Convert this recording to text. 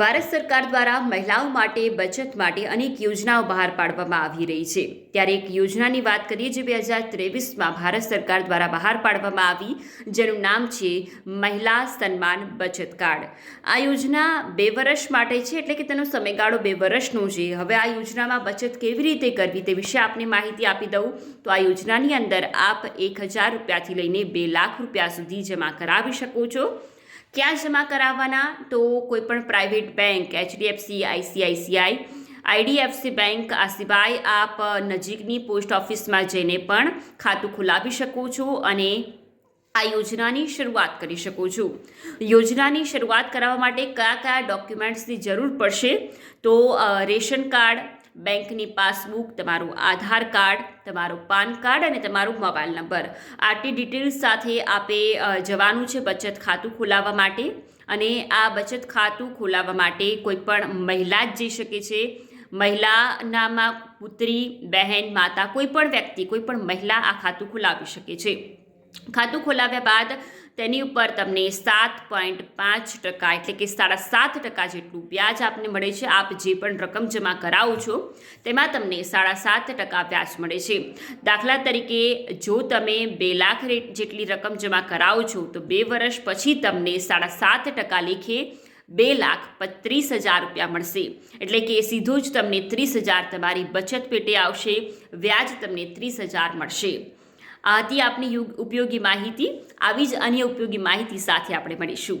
ભારત સરકાર દ્વારા મહિલાઓ માટે બચત માટે અનેક યોજનાઓ બહાર પાડવામાં આવી રહી છે. ત્યારે એક યોજનાની વાત કરીએ જે બે હજાર ત્રેવીસમાં ભારત સરકાર દ્વારા બહાર પાડવામાં આવી, જેનું નામ છે મહિલા સન્માન બચત કાર્ડ. આ યોજના બે વર્ષ માટે છે, એટલે કે તેનો સમયગાળો બે વર્ષનો છે. હવે આ યોજનામાં બચત કેવી રીતે કરવી તે વિશે આપને માહિતી આપી દઉં. તો આ યોજનાની અંદર આપ એક હજાર રૂપિયાથી લઈને બે લાખ રૂપિયા સુધી જમા કરાવી શકો છો. ક્યાં જમા કરાવવાના? તો કોઈ પણ private bank HDFC ICICI IDFC bank આ સિવાય આપ નજીકની પોસ્ટ ઓફિસમાં જઈને પણ ખાતું ખોલાવી શકો છો અને આ યોજનાની શરૂઆત કરી શકો છો. યોજનાની શરૂઆત કરાવવા માટે કયા કયા ડોક્યુમેન્ટ્સની જરૂર પડશે? તો રેશન કાર્ડ બેંકની પાસબુક, તમારું આધાર કાર્ડ, તમારું પાન કાર્ડ અને તમારો મોબાઈલ નંબર. આટલી ડિટેલ્સ સાથે આપે જવાનું છે બચત ખાતું ખોલાવવા માટે. અને આ બચત ખાતું ખોલાવવા માટે કોઈ પણ મહિલા જ જઈ શકે છે. મહિલાનામાં પુત્રી, બહેન, માતા કોઈ પણ વ્યક્તિ, કોઈ પણ મહિલા આ ખાતું ખોલાવી શકે છે. ખાતું ખોલાવ્યા બાદ તેની ઉપર તમને સાત પોઈન્ટ પાંચ ટકા એટલે કે સાડા સાત ટકા જેટલું વ્યાજ આપને મળે છે. આપ જે પણ રકમ જમા કરાવો છો, તેમાં તમને સાડા સાત ટકા વ્યાજ મળે છે. દાખલા તરીકે, જો તમે બે લાખ જેટલી રકમ જમા કરાવો છો, તો બે વર્ષ પછી તમને સાડા સાત ટકા લેખે બે લાખ પત્રીસ હજાર રૂપિયા મળશે. એટલે કે સીધું જ તમને ત્રીસ હજાર તમારી બચત પેટે આવશે, વ્યાજ તમને ત્રીસ હજાર મળશે. આ હતી આપની યુગ- ઉપયોગી માહિતી આવી જ અન્ય ઉપયોગી માહિતી સાથે આપણે મળીશું.